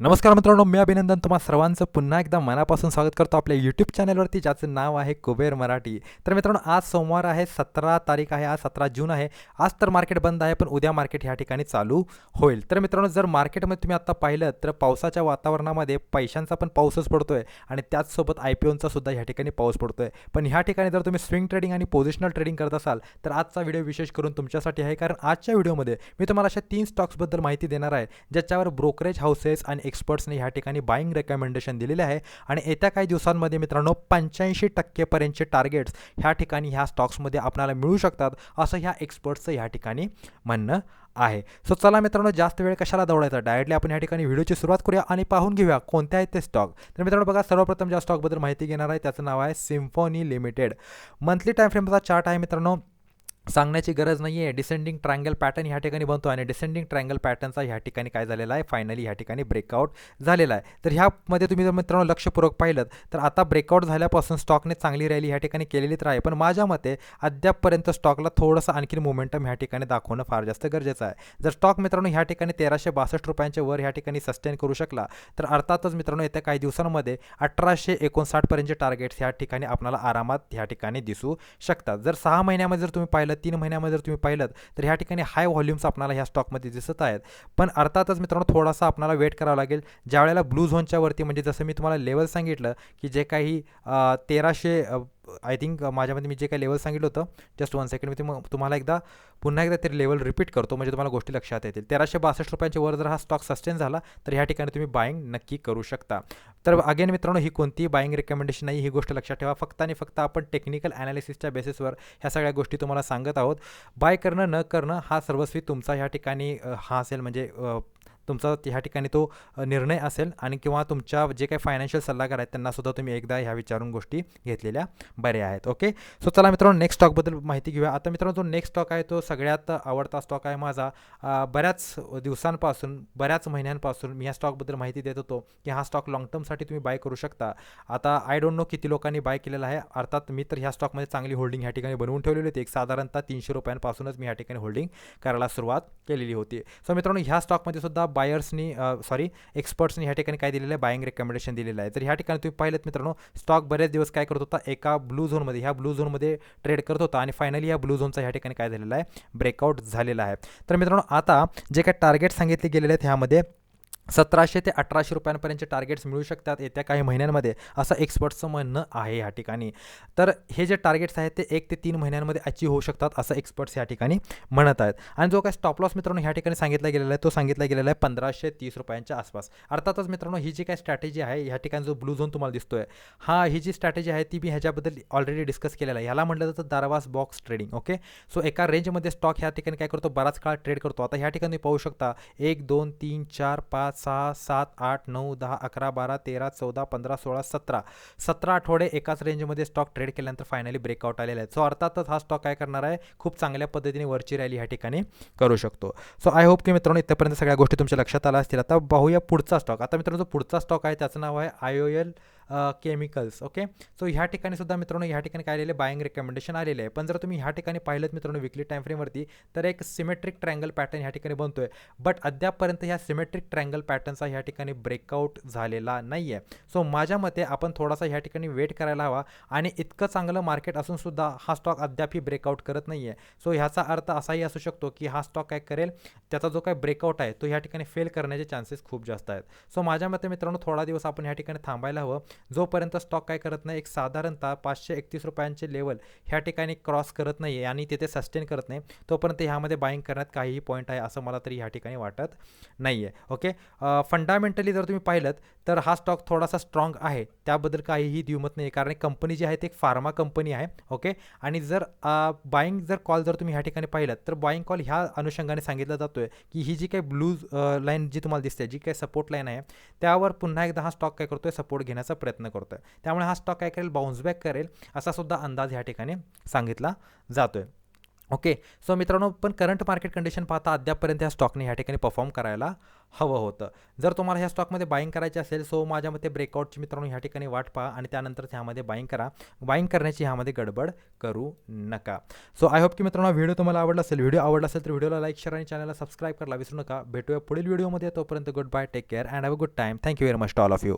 नमस्कार मित्रांनो मी अभिनंदन तुम्हा सर्वांचं. पुन्हा एकदा मनापासून स्वागत करतो आपल्या यूट्यूब चॅनलवरती ज्याचं नाव आहे कुबेर मराठी. तर मित्रांनो आज सोमवार आहे सतरा तारीख आहे आज सतरा जून आहे. आज तर मार्केट बंद आहे पण उद्या मार्केट ह्या ठिकाणी चालू होईल. तर मित्रांनो जर मार्केटमध्ये तुम्ही आता पाहिलं तर पावसाच्या वातावरणामध्ये पैशांचा पण पाऊसच पडतो आहे आणि त्याचसोबत आय पी ओनचा सुद्धा ह्या ठिकाणी पाऊस पडतो आहे पण ह्या ठिकाणी जर तुम्ही स्विंग ट्रेडिंग आणि पोझिशनल ट्रेडिंग करत असाल तर आजचा व्हिडिओ विशेष करून तुमच्यासाठी आहे. कारण आजच्या व्हिडिओमध्ये मी तुम्हाला अशा तीन स्टॉक्सबद्दल माहिती देणार आहे ज्याच्यावर ब्रोकरेज हाऊसेस आणि एक्सपर्ट्सने ह्या ठिकाणी बाईंग रेकमेंडेशन दिलेले आहे. आणि येत्या काही दिवसांमध्ये मित्रांनो पंच्याऐंशी टक्केपर्यंतचे टार्गेट्स ह्या ठिकाणी ह्या स्टॉक्समध्ये आपल्याला मिळू शकतात असं ह्या एक्सपर्ट्सचं ह्या ठिकाणी म्हणणं आहे. सो चला मित्रांनो जास्त वेळ कशाला दौडायचा? डायरेक्टली आपण या ठिकाणी व्हिडिओची सुरुवात करूया आणि पाहून घेऊया कोणते आहेत ते स्टॉक तर मित्रांनो बघा सर्वप्रथम ज्या स्टॉकबद्दल माहिती घेणार आहे त्याचं नाव आहे सिम्फोनी लिमिटेड मंथली टाइम फ्रेमचा चार्ट आहे मित्रांनो. सांगण्याची गरज नाही आहे डिसेंडिंग ट्रायंगल पॅटर्न ह्या ठिकाणी बनतो आणि डिसेंडिंग ट्रायंगल पॅटर्नचा ह्या ठिकाणी काय झालेला आहे? फायनली ह्या ठिकाणी ब्रेकआउट झालेला आहे. तर ह्यामध्ये तुम्ही जर मित्रांनो लक्षपूर्वक पाहिलं तर आता ब्रेकआउट झाल्यापासून स्टॉकने चांगली रॅली ह्या ठिकाणी केलेली तर आहे. पण माझ्या मते अद्यापपर्यंत स्टॉकला थोडंसं आणखी मोमेंटम ह्या ठिकाणी दाखवणं फार जास्त गरजेचं आहे. जर स्टॉक मित्रांनो ह्या ठिकाणी तेराशे बासष्ट रुपयांच्या वर ह्या ठिकाणी सस्टेन करू शकला तर अर्थातच मित्रांनो येत्या काही दिवसांमध्ये अठराशे एकोणसाठपर्यंतचे टार्गेट्स ह्या ठिकाणी आपल्याला आरामात ह्या ठिकाणी दिसू शकतात. जर सहा महिन्यामध्ये जर तुम्ही पाहिलं तीन महिन्यामध्ये जर तुम्ही पाहिलं तर ह्या ठिकाणी हाय व्हॉल्यूम्स आपल्याला ह्या स्टॉकमध्ये दिसत आहेत. पण अर्थातच मित्रांनो थोडासा आपल्याला वेट करावं लागेल. ज्या वेळेला ब्लू झोनच्या वरती म्हणजे जसं मी तुम्हाला लेवल सांगितलं की जे काही तेराशे आय थिंक माझ्यामध्ये मी जे काही लेवल सांगितलं होतं जस्ट वन सेकंड मी तुम्हाला एकदा पुन्हा एकदा ते लेवल रिपीट करतो म्हणजे तुम्हाला गोष्टी लक्षात येतील. तेराशे बासष्ट रुपयांच्या वर जर हा स्टॉक सस्टेन झाला तर ह्या ठिकाणी तुम्ही बाईंग नक्की करू शकता. तर अगेन मित्रांनो ही कोणतीही बाईंग रिकमेंडेशन नाही ही गोष्ट लक्षात ठेवा. फक्त आणि फक्त आपण टेक्निकल ॲनालिसिसच्या बेसिसवर ह्या सगळ्या गोष्टी तुम्हाला सांगत आहोत. बाय करणं न करणं हा सर्वस्वी तुमचा ह्या ठिकाणी हा असेल म्हणजे तुमचा ह्या ठिकाणी तो निर्णय असेल आणि किंवा तुमच्या जे काही फायनान्शियल सल्लागार आहेत त्यांनासुद्धा तुम्ही एकदा ह्या विचारून गोष्टी घेतलेल्या बऱ्या आहेत. ओके सो चला मित्रांनो नेक्स्ट स्टॉकबद्दल माहिती घेऊया. आता मित्रांनो जो नेक्स्ट स्टॉक आहे तो सगळ्यात आवडता स्टॉक आहे माझा. बऱ्याच दिवसांपासून बऱ्याच महिन्यांपासून मी ह्या स्टॉकबद्दल माहिती देत होतो की हा स्टॉक लॉंग टर्मसाठी तुम्ही बाय करू शकता. आता आय डोंट नो किती लोकांनी बाय केलेला आहे. अर्थात मी तर ह्या स्टॉकमध्ये चांगली होल्डिंग ह्या ठिकाणी बनवून ठेवलेली होती. एक साधारणतः तीनशे रुपयांपासूनच मी ह्या ठिकाणी होल्डिंग करायला सुरुवात केलेली होती. सो मित्रांनो ह्या स्टॉकमध्ये सुद्धा बायर्सनी सॉरी एक्सपर्ट्सनी ह्या ठिकाणी काय दिलेलं आहे? बाईंग रेकमेंडेशन दिलेलं आहे. तर ह्या ठिकाणी तुम्ही पाहिलं मित्रांनो स्टॉक बरेच दिवस काय करत होता? एका ब्लू झोनमध्ये ह्या ब्लू झोनमध्ये ट्रेड करत होता आणि फायनली या ब्लू झोनचा ह्या ठिकाणी काय झालेला आहे? ब्रेकआउट झालेला आहे. तर मित्रांनो आता जे काय टार्गेट सांगितले गेलेले आहेत ह्यामध्ये सतराशे ते अठराशे रुपयांपर्यंतचे टार्गेट्स मिळू शकतात येत्या काही महिन्यांमध्ये असं एक्सपर्ट्सचं म्हणणं आहे या ठिकाणी. तर हे जे टार्गेट्स आहेत ते एक ते तीन महिन्यांमध्ये अचीव होऊ शकतात असं एक्सपर्ट्स या ठिकाणी म्हणत आहेत. आणि जो काय स्टॉप लॉस मित्रांनो ह्या ठिकाणी सांगितला गेलेला आहे तो सांगितला गेलेला आहे पंधराशे तीस रुपयांच्या आसपास. अर्थातच मित्रांनो ही जी काय स्ट्रॅटेजी आहे ह्या ठिकाणी जो ब्लू झोन तुम्हाला दिसतोय हा ही जी स्ट्रॅटेजी आहे ती मी ह्याच्याबद्दल ऑलरेडी डिस्कस केलेला आहे. ह्याला म्हटलं जातं Darvas box trading okay so एका रेंजमध्ये स्टॉक ह्या ठिकाणी काय करतो? बराच काळ ट्रेड करतो. आता ह्या ठिकाणी पाहू शकता एक दोन तीन चार पाच सहा सात आठ नऊ दहा अकरा बारा तेरा चौदा पंधरा सोळा सतरा. सतरा आठवडे एकाच रेंजमध्ये स्टॉक ट्रेड केल्यानंतर फायनली ब्रेकआउट आलेला आहे सो अर्थातच हा स्टॉक काय करणार आहे? खूप चांगल्या पद्धतीने वरची रॅली ह्या ठिकाणी करू शकतो. सो आय होप की मित्रांनो इथपर्यंत सगळ्या गोष्टी तुमच्या लक्षात आल्या असतील. आता पाहूया पुढचा स्टॉक आता मित्रांनो जो पुढचा स्टॉक आहे त्याचं नाव आहे I O L chemicals okay? So ह्या ठिकाणी सुद्धा मित्रांनो ह्या ठिकाणी काय आलेले बाईंग रेकमेंडेशन आलेले आहे. पण जर तुम्ही ह्या ठिकाणी पाहिलं मित्रांनो विकली टाईमफ्रेमवरती तर एक सिमेट्रिक ट्रँगल पॅटर्न ह्या ठिकाणी बनतो आहे बट अद्यापपर्यंत ह्या सिमेट्रिक ट्रँगल पॅटर्नचा ह्या ठिकाणी ब्रेकआउट झालेला नाही आहे सो माझ्या मते आपण थोडासा ह्या ठिकाणी वेट करायला हवा आणि इतकं चांगलं मार्केट असून सुद्धा हा स्टॉक अद्यापही ब्रेकआउट करत नाही आहे सो ह्याचा अर्थ असाही असू शकतो की हा स्टॉक काय करेल? त्याचा जो काय ब्रेकआउट आहे तो ह्या ठिकाणी फेल करण्याचे चान्सेस खूप जास्त आहेत. सो माझ्या मते मित्रांनो थोडा दिवस आपण ह्या ठिकाणी थांबायला हवं. जोपर्यंत स्टॉक काय करत नाही एक साधारणतः पाचशे एकतीस रुपयांचे लेवल ह्या ठिकाणी क्रॉस करत नाही आहे आणि तिथे सस्टेन करत नाही तोपर्यंत ह्यामध्ये बाईंग करण्यात काहीही पॉईंट आहे असं मला तरी ह्या ठिकाणी वाटत नाही आहे ओके फंडामेंटली जर तुम्ही पाहिलं तर हा स्टॉक थोडासा स्ट्रॉंग आहे. त्याबद्दल काहीही द्युमत नाही कारण कंपनी जी आहे ती एक फार्मा कंपनी आहे. ओके आणि जर बाईंग जर कॉल जर तुम्ही ह्या ठिकाणी पाहिलं तर बाईंग कॉल ह्या अनुषंगाने सांगितला जातो आहे की ही जी काही ब्लू लाईन जी तुम्हाला दिसते जी काही सपोर्ट लाईन आहे त्यावर पुन्हा एकदा हा स्टॉक काय करतो आहे सपोर्ट घेण्याचा प्रयत्न करतोय. त्यामुळे हा स्टॉक काय करेल? बाउन्स बॅक करेल. असा सुद्धा अंदाज ह्या ठिकाणी सांगितला जातोय. ओके सो मित्रांनो पण करंट मार्केट कंडिशन पाहता अद्यापपर्यंत ह्या स्टॉकने ह्या ठिकाणी परफॉर्म करायला हवं होतं. जर तुम्हाला ह्या स्टॉकमध्ये बाईंग करायची असेल सो माझ्या मते ब्रेकआउटची मित्रांनो ह्या ठिकाणी वाट पहा आणि त्यानंतर ह्यामध्ये बाईंग करा. बाईंग करण्याची ह्यामध्ये गडबड करू नका. सो आय होप की मित्रांनो व्हिडिओ तुम्हाला आवडला असेल. व्हिडिओ आवडला असेल तर व्हिडिओला लाईक शेअर आणि चॅनलला सबस्क्राईब करायला विसरू नका. भेटूया पुढील व्हिडिओमध्ये तोपर्यंत good bye take care and have a good time thank you very much to all of you